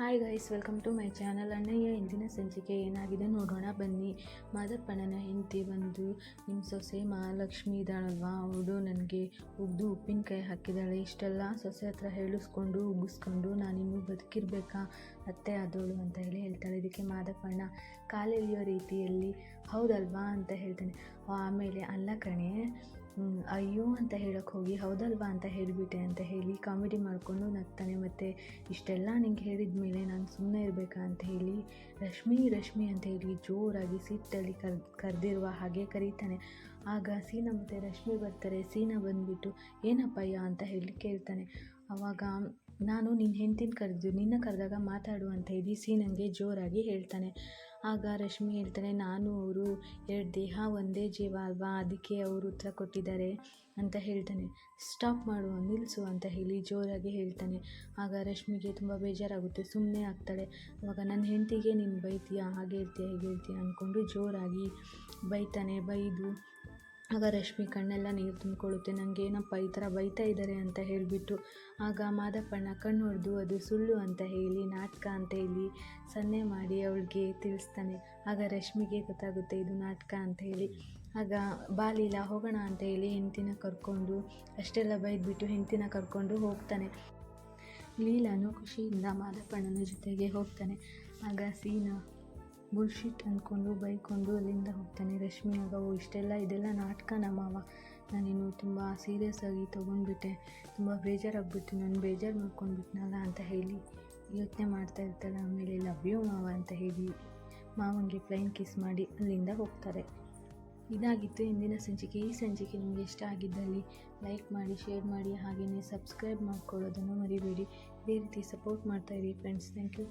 Hi guys welcome to my channel ಅಣ್ಣಯ್ಯ, ಇಂದಿನ ಸಂಚಿಕೆ ಏನಾಗಿದೆ ನೋಡೋಣ. ಬನ್ನಿ. ಮಾದಪ್ಪಣ್ಣನ ಹೆಂಡತಿ ಬಂದು ನಿಮ್ಮ ಸೊಸೆ ಮಹಾಲಕ್ಷ್ಮಿ ಇದ್ದಾಳಲ್ವಾ? ಅವಳು ನನಗೆ ಉಗ್ದು ಉಪ್ಪಿನಕಾಯಿ ಹಾಕಿದ್ದಾಳೆ. ಇಷ್ಟೆಲ್ಲ ಸೊಸೆ ಹತ್ರ ಹೇಳಿಸ್ಕೊಂಡು ಉಗಿಸ್ಕೊಂಡು ನಾನಿನ್ನು ಬದುಕಿರ್ಬೇಕಾ? ಅತ್ತೆ, ಆದವಳು ಅಂತ ಹೇಳಿ ಹೇಳ್ತಾಳೆ. ಇದಕ್ಕೆ ಮಾದಪ್ಪಣ್ಣ ಕಾಲೆಳೆಯೋ ರೀತಿಯಲ್ಲಿ, ಹೌದಲ್ವಾ? ಅಂತ ಹೇಳ್ತಾನೆ. ಆಮೇಲೆ, ಅಲ್ಲ ಕಣೆ ಅಯ್ಯೋ ಅಂತ ಹೇಳಕ್ಕೆ ಹೋಗಿ, ಹೌದಲ್ವಾ ಅಂತ ಹೇಳಿಬಿಟ್ಟೆ ಅಂತ ಹೇಳಿ ಕಾಮಿಡಿ ಮಾಡಿಕೊಂಡು ನಗ್ತಾನೆ. ಮತ್ತು ಇಷ್ಟೆಲ್ಲ ನಿಂಗೆ ಹೇಳಿದ ಮೇಲೆ ನಾನು ಸುಮ್ಮನೆ ಇರಬೇಕಾ ಅಂತ ಹೇಳಿ, ರಶ್ಮಿ ರಶ್ಮಿ ಅಂತ ಹೇಳಿ ಜೋರಾಗಿ ಸಿಟ್ಟಲ್ಲಿ ಕರ್, ಕರೆದಿರುವ ಹಾಗೆ ಕರೀತಾನೆ. ಆಗ ಸೀನಾ ಮತ್ತು ರಶ್ಮಿ ಬರ್ತಾರೆ. ಸೀನಾ ಬಂದುಬಿಟ್ಟು ಏನಪ್ಪಯ್ಯ ಅಂತ ಹೇಳಿ ಕೇಳ್ತಾನೆ. ಆವಾಗ ನಾನು ನಿನ್ನ ಹೆಂಡ್ತಿನ ಕರೆದು, ನಿನ್ನ ಕರೆದಾಗ ಮಾತಾಡು ಅಂತ ಹೇಳಿ ಸೀನಂಗೆ ಜೋರಾಗಿ ಹೇಳ್ತಾನೆ. ಆಗ ರಶ್ಮಿ ಹೇಳ್ತಾನೆ, ನಾನು ಅವರು, ಎರಡು ದೇಹ ಒಂದೇ ಜೀವ ಅಲ್ವಾ? ಅದಕ್ಕೆ ಅವರು ಉತ್ತರ ಕೊಟ್ಟಿದ್ದಾರೆ ಅಂತ ಹೇಳ್ತಾನೆ. ಸ್ಟಾಪ್ ಮಾಡು ನಿಲ್ಲಿಸು ಅಂತ ಹೇಳಿ ಜೋರಾಗಿ ಹೇಳ್ತಾನೆ. ಆಗ ರಶ್ಮಿಗೆ ತುಂಬ ಬೇಜಾರಾಗುತ್ತೆ ಸುಮ್ಮನೆ ಆಗ್ತಾಳೆ. ಅವಾಗ, ನನ್ನ ಹೆಂಡತಿಗೆ ನೀನು ಬೈತೀಯಾ? ಹಾಗೆ ಹೇಳ್ತೀಯ? ಹೇಗೆ ಹೇಳ್ತೀಯ? ಅಂದ್ಕೊಂಡು ಜೋರಾಗಿ ಬೈತಾನೆ, ಬೈದು ಆಗ ರಶ್ಮಿ ಕಣ್ಣೆಲ್ಲ ನೀರು ತುಂಬಿಕೊಳ್ಳುತ್ತೆ. ನನಗೆ ಏನಪ್ಪ ಈ ಥರ ಬೈತಾ ಇದ್ದಾರೆ ಅಂತ ಹೇಳಿಬಿಟ್ಟು ಆಗ ಮಾದಪ್ಪಣ್ಣ ಕಣ್ಣು ಹೊಡೆದು ಅದು ಸುಳ್ಳು ಅಂತ ಹೇಳಿ, ನಾಟಕ ಅಂತ ಹೇಳಿ, ಸನ್ನೆ ಮಾಡಿ ಅವಳಿಗೆ ತಿಳಿಸ್ತಾನೆ. ಆಗ ರಶ್ಮಿಗೆ ಗೊತ್ತಾಗುತ್ತೆ, ಇದು ನಾಟಕ ಅಂತ ಹೇಳಿ. ಆಗ ಬಾಲಿಲ್ಲ ಹೋಗೋಣ ಅಂತ ಹೇಳಿ ಹೆಂಡ್ತಿನ ಕರ್ಕೊಂಡು, ಅಷ್ಟೆಲ್ಲ ಬೈದ್ಬಿಟ್ಟು ಹೆಂಡ್ತಿನ ಕರ್ಕೊಂಡು ಹೋಗ್ತಾನೆ. ಲೀಲಾನು ಖುಷಿಯಿಂದ ಮಾದಪ್ಪಣ್ಣನ ಜೊತೆಗೆ ಹೋಗ್ತಾನೆ. ಆಗ ಸೀನಾ ಬುಲ್ಶಿಟ್ ಅಂದ್ಕೊಂಡು ಬೈಕೊಂಡು ಅಲ್ಲಿಂದ ಹೋಗ್ತಾನೆ. ರಶ್ಮಿ, ಆಗ ಓ ಇಷ್ಟೆಲ್ಲ ಇದೆಲ್ಲ ನಾಟಕ ಮಾವ. ನಾನಿನ್ನು ತುಂಬ ಸೀರಿಯಸ್ ಆಗಿ ತೊಗೊಂಡ್ಬಿಟ್ಟೆ. ತುಂಬ ಬೇಜಾರಾಗ್ಬಿಟ್ಟು ನಾನು ಬೇಜಾರು ಮಾಡ್ಕೊಂಡ್ಬಿಟ್ನಲ್ಲ ಅಂತ ಹೇಳಿ ಯೋಚನೆ ಮಾಡ್ತಾ ಇರ್ತಾಳೆ. ಆಮೇಲೆ ಲವ್ ಯು ಮಾವ, ಅಂತ ಹೇಳಿ ಮಾವನಿಗೆ ಫ್ಲೈನ್ ಕಿಸ್ ಮಾಡಿ ಅಲ್ಲಿಂದ ಹೋಗ್ತಾರೆ. ಇದಾಗಿತ್ತು ಇಂದಿನ ಸಂಚಿಕೆ. ಈ ಸಂಚಿಕೆ ನಿಮಗೆ ಇಷ್ಟ ಆಗಿದ್ದಲ್ಲಿ ಲೈಕ್ ಮಾಡಿ ಶೇರ್ ಮಾಡಿ ಹಾಗೆಯೇ ಸಬ್ಸ್ಕ್ರೈಬ್ ಮಾಡ್ಕೊಳ್ಳೋದನ್ನು ಮರಿಬೇಡಿ. ಇದೇ ರೀತಿ ಸಪೋರ್ಟ್ ಮಾಡ್ತಾಯಿರಿ ಫ್ರೆಂಡ್ಸ್ ಥ್ಯಾಂಕ್ ಯು